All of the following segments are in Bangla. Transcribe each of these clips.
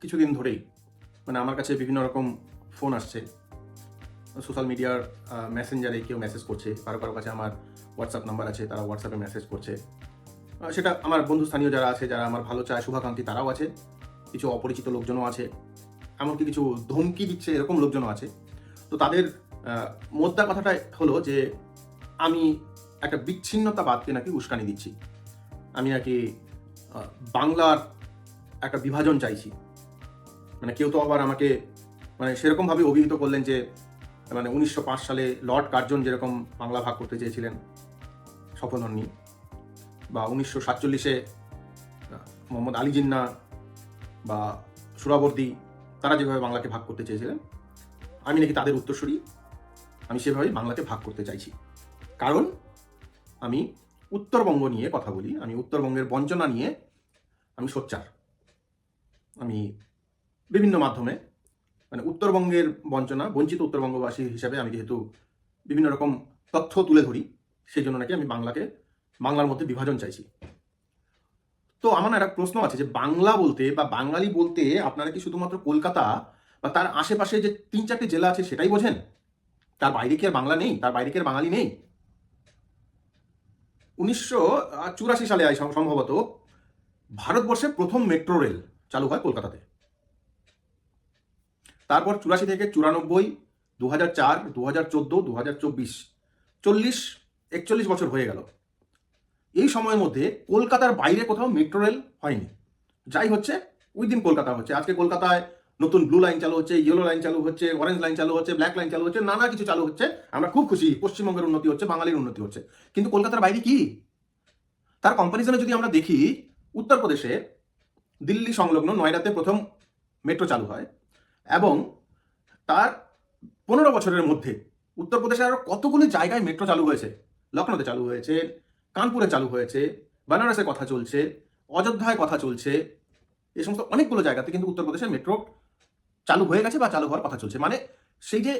কিছুদিন ধরেই মানে আমার কাছে বিভিন্ন রকম ফোন আসছে। সোশ্যাল মিডিয়ার মেসেঞ্জারে কেউ মেসেজ করছে, কারও কারও কাছে আমার হোয়াটসঅ্যাপ নাম্বার আছে, তারা হোয়াটসঅ্যাপে মেসেজ করছে। সেটা আমার বন্ধু স্থানীয় যারা আছে, যারা আমার ভালো চায়, শুভাকাঙ্ক্ষী, তারাও আছে। কিছু অপরিচিত লোকজনও আছে। এমনকি কিছু ধমকি দিচ্ছে, এরকম লোকজনও আছে। তো তাদের মোদ্দা কথাটা হলো যে, আমি একটা বিচ্ছিন্নতাবাদকে নাকি উস্কানি দিচ্ছি। আমি নাকি বাংলার একটা বিভাজন চাইছি। মানে কেউ তো আবার আমাকে মানে সেরকমভাবে অভিহিত করলেন যে মানে উনিশশো পাঁচ সালে লর্ড কার্জন যেরকম বাংলা ভাগ করতে চেয়েছিলেন, সফল হননি। বা উনিশশো সাতচল্লিশে মোহাম্মদ আলী জিন্না বা সুরাবর্দী, তারা যেভাবে বাংলাকে ভাগ করতে চেয়েছিলেন, আমি নাকি তাদের উত্তরসূরি, আমি সেভাবেই বাংলাকে ভাগ করতে চাইছি। কারণ আমি উত্তরবঙ্গ নিয়ে কথা বলি, আমি উত্তরবঙ্গের বঞ্চনা নিয়ে আমি সোচ্চার। আমি বিভিন্ন মাধ্যমে মানে উত্তরবঙ্গের বঞ্চনা, বঞ্চিত উত্তরবঙ্গবাসী হিসাবে আমি যেহেতু বিভিন্ন রকম তথ্য তুলে ধরি, সেই জন্য নাকি আমি বাংলাকে, বাংলার মধ্যে বিভাজন চাইছি। তো আমার একটা প্রশ্ন আছে যে বাংলা বলতে বা বাঙালি বলতে আপনারা কি শুধুমাত্র কলকাতা বা তার আশেপাশে যে তিন চারটে জেলা আছে সেটাই বোঝেন? তার বাইরে কি আর বাংলা নেই? তার বাইরে কি আর বাঙালি নেই? উনিশশো চুরাশি সালে সম্ভবত ভারতবর্ষে প্রথম মেট্রো রেল চালু হয় কলকাতাতে। তারপর চুরাশি থেকে চুরানব্বই দু হাজার চার দু হাজার চোদ্দ দু হাজার চব্বিশ। চল্লিশ, একচল্লিশ বছর হয়ে গেল। এই সময়ের মধ্যে কলকাতার বাইরে কোথাও মেট্রো রেল হয়নি। যাই হচ্ছে উইদিন কলকাতা হচ্ছে। আজকে কলকাতায় নতুন ব্লু লাইন চালু হচ্ছে, ইয়েলো লাইন চালু হচ্ছে অরেঞ্জ লাইন চালু হচ্ছে ব্ল্যাক লাইন চালু হচ্ছে, নানা কিছু চালু হচ্ছে। আমরা খুব খুশি, পশ্চিমবঙ্গের উন্নতি হচ্ছে, বাঙালির উন্নতি হচ্ছে। কিন্তু কলকাতার বাইরে কি? তার কম্পারিজনে যদি আমরা দেখি, উত্তরপ্রদেশে দিল্লি সংলগ্ন নয়ডাতে প্রথম মেট্রো চালু হয়। এবং তার পনেরো বছরের মধ্যে উত্তরপ্রদেশের আরও কতগুলি জায়গায় মেট্রো চালু হয়েছে? লখনৌতে চালু হয়েছে, কানপুরে চালু হয়েছে, বেনারসে কথা চলছে, অযোধ্যায় কথা চলছে এই সমস্ত অনেকগুলো জায়গাতে কিন্তু উত্তরপ্রদেশে মেট্রো চালু হয়ে গেছে বা চালু হওয়ার কথা চলছে। মানে সেই যে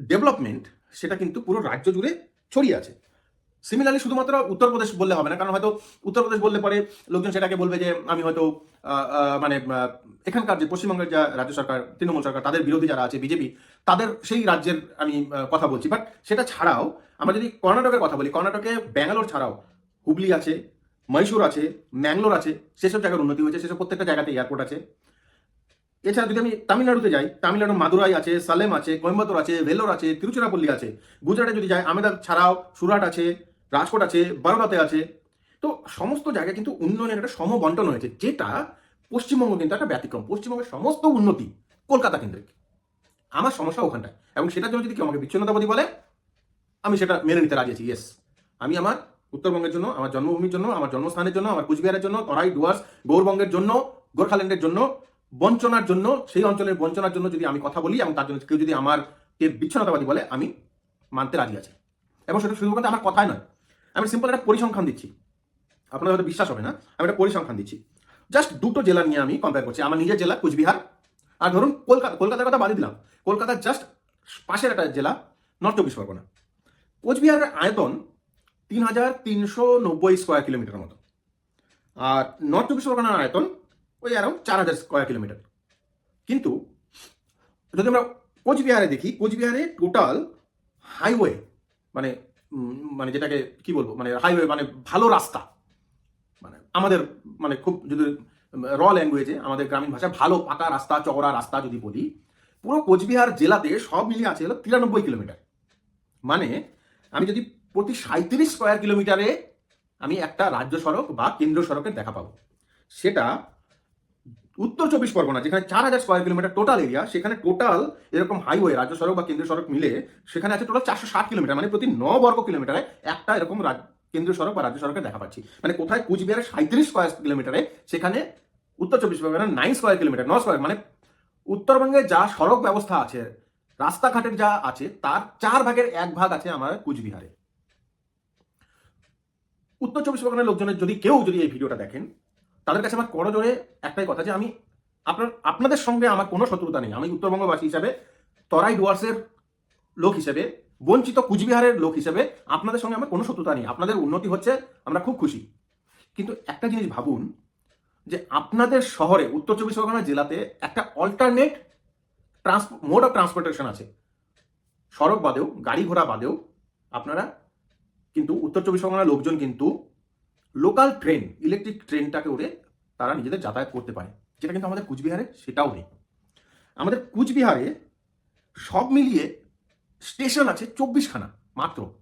ডেভেলপমেন্ট সেটা কিন্তু পুরো রাজ্য জুড়ে ছড়িয়ে আছে। সিমিলারলি শুধুমাত্র উত্তরপ্রদেশ বললে হবে না, কারণ হয়তো উত্তরপ্রদেশ বললে পরে লোকজন সেটাকে বলবে যে, আমি হয়তো মানে এখানকার যে পশ্চিমবঙ্গের যা রাজ্য সরকার, তৃণমূল সরকার, তাদের বিরোধী যারা আছে, বিজেপি, তাদের সেই রাজ্যের আমি কথা বলছি। বাট সেটা ছাড়াও আমরা যদি কর্ণাটকের কথা বলি, কর্ণাটকে ব্যাঙ্গালোর ছাড়াও হুগলি আছে, মহীশূর আছে, ম্যাঙ্গলোর আছে, সেসব জায়গার উন্নতি হয়েছে, সেসব প্রত্যেকটা জায়গাতে এয়ারপোর্ট আছে। এছাড়া যদি আমি তামিলনাড়ুতে যাই তামিলনাড়ু মাদুরাই আছে, সালেম আছে কোয়েম্বাতোর আছে ভেলোর আছে, তিরুচিরাপল্লী আছে, গুজরাটে যদি যাই, আমেদাবাদ ছাড়াও সুরাট আছে রাজকোট আছে বরোদাতে আছে। তো সমস্ত জায়গায় কিন্তু উন্নয়নের একটা সমবন্টন হয়েছে, যেটা পশ্চিমবঙ্গ কিন্তু একটা ব্যতিক্রম। পশ্চিমবঙ্গের সমস্ত উন্নতি কলকাতা কেন্দ্রিক। আমার সমস্যা ওখানটায়। এবং সেটার জন্য যদি কেউ আমাকে বিচ্ছিন্নতাবাদী বলে, আমি সেটা মেনে নিতে রাজি আছি ইয়েস আমি আমার উত্তরবঙ্গের জন্য, আমার জন্মভূমির জন্য, আমার জন্মস্থানের জন্য, আমার কুচবিহারের জন্য, তরাই, ডুয়ার্স, গৌরবঙ্গের জন্য, গোর্খাল্যান্ডের জন্য, বঞ্চনার জন্য, সেই অঞ্চলের বঞ্চনার জন্য যদি আমি কথা বলি, এবং তার জন্য কেউ যদি আমার কে বিচ্ছিন্নতাবাদী বলে, আমি মানতে রাজি আছি। এবং সেটা শুধুমাত্র আমার কথাই নয় আমি সিম্পল একটা পরিসংখ্যান দিচ্ছি। আপনার হয়তো বিশ্বাস হবে না, আমি একটা পরিসংখ্যান দিচ্ছি। জাস্ট দুটো জেলা নিয়ে আমি কম্পেয়ার করছি, আমার নিজের জেলা কুচবিহার, আর ধরুন কলকাতা, কলকাতার কথা বাদই দিলাম। কলকাতার জাস্ট পাশের একটা জেলা নর্থ চব্বিশ পরগনা কোচবিহারের আয়তন তিন হাজার তিনশো নব্বই স্কোয়ার কিলোমিটার মতো। আর নর্থ চব্বিশ পরগনার আয়তন ওই অ্যারাউন্ড চার হাজার স্কোয়ার কিলোমিটার কিন্তু যদি আমরা কোচবিহারে দেখি, কোচবিহারে টোটাল হাইওয়ে মানে মানে যেটাকে কি বলব? মানে হাইওয়ে মানে ভালো রাস্তা। মানে আমাদের মানে খুব যদি র ল্যাঙ্গুয়েজে আমাদের গ্রামীণ ভাষায় ভালো পাকা রাস্তা, চওড়া রাস্তা যদি বলি, পুরো কোচবিহার জেলাতে সব মিলিয়ে আছে হলো তিরানব্বই কিলোমিটার। মানে আমি যদি প্রতি সাঁত্রিশ স্কোয়ার কিলোমিটারে আমি একটা রাজ্য সড়ক বা কেন্দ্র সড়কের দেখা পাবো। সেটা উত্তর চব্বিশ পরগনা, যেখানে চার হাজার স্কোয়ার কিলোমিটার টোটাল এরিয়া সেখানে টোটাল এরকম হাইওয়ে রাজ্য সড়ক বা কেন্দ্রীয় সড়ক মিলে সেখানে আছে টোটাল চারশো ষাট কিলোমিটার মানে প্রতি ন বর্গ কিলোমিটারে একটা এরকম কেন্দ্রীয় সড়ক বা রাজ্য সড়কে দেখা পাচ্ছি। মানে কোথায়? কুচবিহারে সাঁত্রিশ স্কোয়ার কিলোমিটারে সেখানে উত্তর চব্বিশ পরগনা নাইন স্কোয়ার কিলোমিটার ন স্কোয়ার মানে উত্তরবঙ্গে যা সড়ক ব্যবস্থা আছে, রাস্তাঘাটের যা আছে, তার চার ভাগের এক ভাগ আছে আমার কুচবিহারে। উত্তর চব্বিশ পরগনার লোকজনের, যদি কেউ যদি এই ভিডিওটা দেখেন তাদের কাছে আমার করো জোরে একটাই কথা যে আমি আপনার, আপনাদের সঙ্গে আমার কোনো শত্রুতা নেই। আমি উত্তরবঙ্গবাসী হিসাবে, তরাই ডুয়ার্সের লোক হিসেবে, বঞ্চিত কুচবিহারের লোক হিসেবে আপনাদের সঙ্গে আমার কোনো শত্রুতা নেই। আপনাদের উন্নতি হচ্ছে, আমরা খুব খুশি। কিন্তু একটা জিনিস ভাবুন যে আপনাদের শহরে, উত্তর চব্বিশ পরগনা জেলাতে একটা alternate transport mode of transportation আছে। সড়ক বাদেও, গাড়ি ঘোড়া বাদেও আপনারা কিন্তু উত্তর চব্বিশ পরগনার লোকজন কিন্তু লোকাল ট্রেন ইলেকট্রিক ট্রেনটাকে উড়ে তারা নিজেদের যাতায়াত করতে পারে। যেটা কিন্তু আমাদের কুচবিহারে সেটাও নেই। আমাদের কুচবিহারে সব মিলিয়ে স্টেশন আছে চব্বিশখানা মাত্র।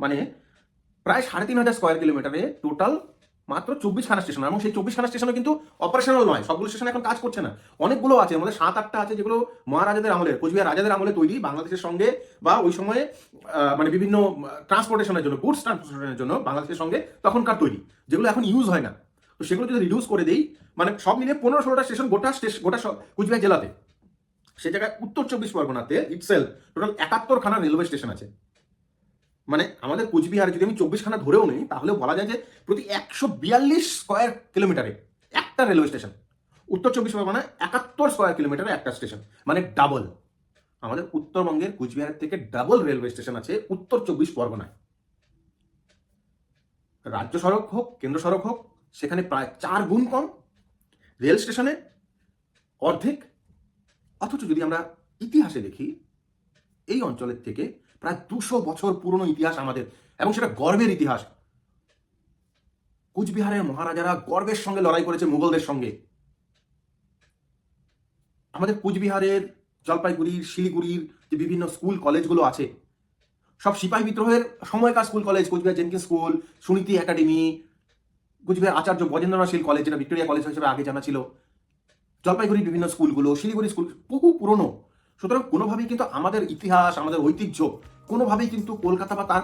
মানে প্রায় সাড়ে তিন হাজার স্কোয়ার কিলোমিটারে টোটাল মাত্র চব্বিশখানা স্টেশন এবং সেই চব্বিশখানা স্টেশনে কিন্তু অপারেশনাল নয়, সবগুলো স্টেশন এখন কাজ করছে না। অনেকগুলো আছে আমাদের সাত, আটটা আছে যেগুলো মহারাজাদের আমলে, কোচবিহার রাজাদের আমলে তৈরি, বাংলাদেশের সঙ্গে বা ওই সময়ে মানে বিভিন্ন ট্রান্সপোর্টেশনের জন্য গুডস ট্রান্সপোর্টেশনের জন্য বাংলাদেশের সঙ্গে তখনকার তৈরি, যেগুলো এখন ইউজ হয় না। তো সেগুলো যদি রিডিউস করে দেই মানে সব মিলিয়ে পনেরো, ষোলোটা স্টেশন গোটা স্টেশন গোটা কুচবিহার জেলাতে। সে জায়গায় উত্তর চব্বিশ পরগনাতে ইটসেল টোটাল একাত্তরখানা রেলওয়ে স্টেশন আছে। মানে আমাদের কুচবিহারে যদি আমি চব্বিশখানা ধরেও নিই তাহলে বলা যায় যে প্রতি একশো বিয়াল্লিশ স্কোয়ার কিলোমিটারে একটা রেলওয়ে স্টেশন উত্তর চব্বিশ পরগনায় একাত্তর স্কোয়ার কিলোমিটারে একটা স্টেশন মানে ডাবল আমাদের উত্তরবঙ্গের কুচবিহারের থেকে ডাবল রেলওয়ে স্টেশন আছে উত্তর চব্বিশ পরগনায়। রাজ্য সড়ক হোক, কেন্দ্র সড়ক হোক, সেখানে প্রায় চার গুণ কম। রেল স্টেশনে অর্ধেক। অথচ যদি আমরা ইতিহাসে দেখি, এই অঞ্চলের থেকে প্রায় দুশো বছর পুরনো ইতিহাস আমাদের, এবং সেটা গর্বের ইতিহাস। কুচবিহারের মহারাজারা গর্বের সঙ্গে লড়াই করেছে মুঘলদের সঙ্গে। আমাদের কুচবিহারের জলপাইগুড়ির শিলিগুড়ির যে বিভিন্ন স্কুল, কলেজগুলো আছে, সব সিপাহী বিদ্রোহের সময়কার school, college, Cooch Behar Jenkins school, Suniti academy, Cooch Behar Acharya Brajendranath Seal college, যেটা ভিক্টোরিয়া কলেজ হিসেবে আগে জানা ছিল, জলপাইগুড়ির বিভিন্ন স্কুলগুলো শিলিগুড়ি স্কুল, বহু পুরনো। সুতরাং কোনোভাবেই কিন্তু আমাদের ইতিহাস, আমাদের ঐতিহ্য, কোনোভাবেই কিন্তু কলকাতা বা তার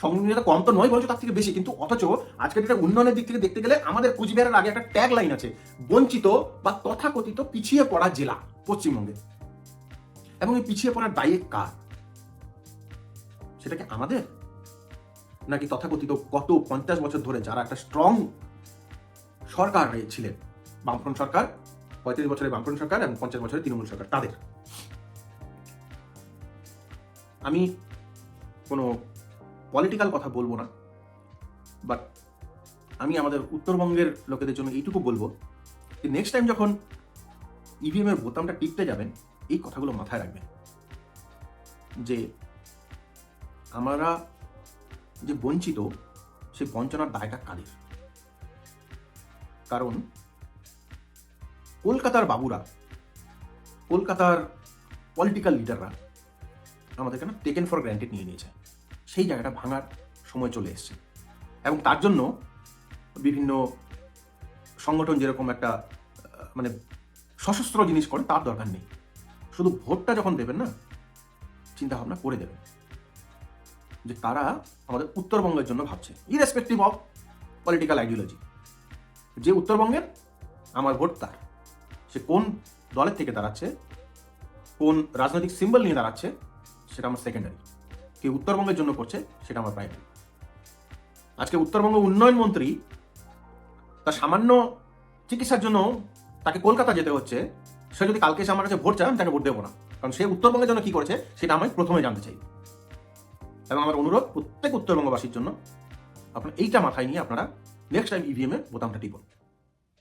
সংযোগতা কম তো নয়, বরঞ্চ তার থেকে বেশি। কিন্তু অথচ আজকের এটা উন্নয়নের দিক থেকে দেখতে গেলে আমাদের কুচবিহারের আগে একটা ট্যাগ লাইন আছে, বঞ্চিত বা তথাকথিত পিছিয়ে পড়া জেলা পশ্চিমবঙ্গে। এবং এই পিছিয়ে পড়ার দায়ী কার? সেটা কি আমাদের? নাকি তথাকথিত গত পঞ্চাশ বছর ধরে যারা একটা স্ট্রং সরকার ছিলেন, বামফ্রন্ট সরকার, পঁয়ত্রিশ বছরের বামফ্রন্ট সরকার এবং পঞ্চাশ বছরের তৃণমূল সরকার, তাদের? আমি কোনো পলিটিক্যাল কথা বলব না বাট আমি আমাদের উত্তরবঙ্গের লোকেদের জন্য এইটুকু বলব যে নেক্সট টাইম যখন ইভিএমের বোতামটা টিপতে যাবেন, এই কথাগুলো মাথায় রাখবেন। যে আমরা যে বঞ্চিত, সে বঞ্চনার দায়টা কাদের? কারণ কলকাতার বাবুরা, কলকাতার পলিটিক্যাল লিডাররা আমাদেরকে না টেকেন ফর গ্র্যান্টেড নিয়ে নিয়েছে। সেই জায়গাটা ভাঙার সময় চলে এসছে। এবং তার জন্য বিভিন্ন সংগঠন যেরকম একটা মানে সশস্ত্র জিনিস করে, তার দরকার নেই। শুধু ভোটটা যখন দেবেন না চিন্তা ভাবনা করে দেবেন। যে তারা আমাদের উত্তরবঙ্গের জন্য ভাবছে। ইরেসপেক্টিভ অফ পলিটিক্যাল আইডিওলজি যে উত্তরবঙ্গের, আমার ভোট তার। সে কোন দলের থেকে দাঁড়াচ্ছে? কোন রাজনৈতিক সিম্বল নিয়ে দাঁড়াচ্ছে? সেটা আমার সেকেন্ডারি কে উত্তরবঙ্গের জন্য করছে, সেটা আমার প্রাইমারি আজকে উত্তরবঙ্গ উন্নয়ন মন্ত্রী, তার সামান্য চিকিৎসার জন্য তাকে কলকাতা যেতে হচ্ছে, সে যদি কালকে এসে আমার কাছে ভোট চায়, আমি তাকে ভোট দেবো না। কারণ সে উত্তরবঙ্গের জন্য কি করেছে, সেটা আমি প্রথমে জানতে চাই। এবং আমার অনুরোধ প্রত্যেক উত্তরবঙ্গবাসীর জন্য, আপনার এইটা মাথায় নিয়ে আপনারা নেক্সট টাইম ইভিএম বোতামটা টিপুন।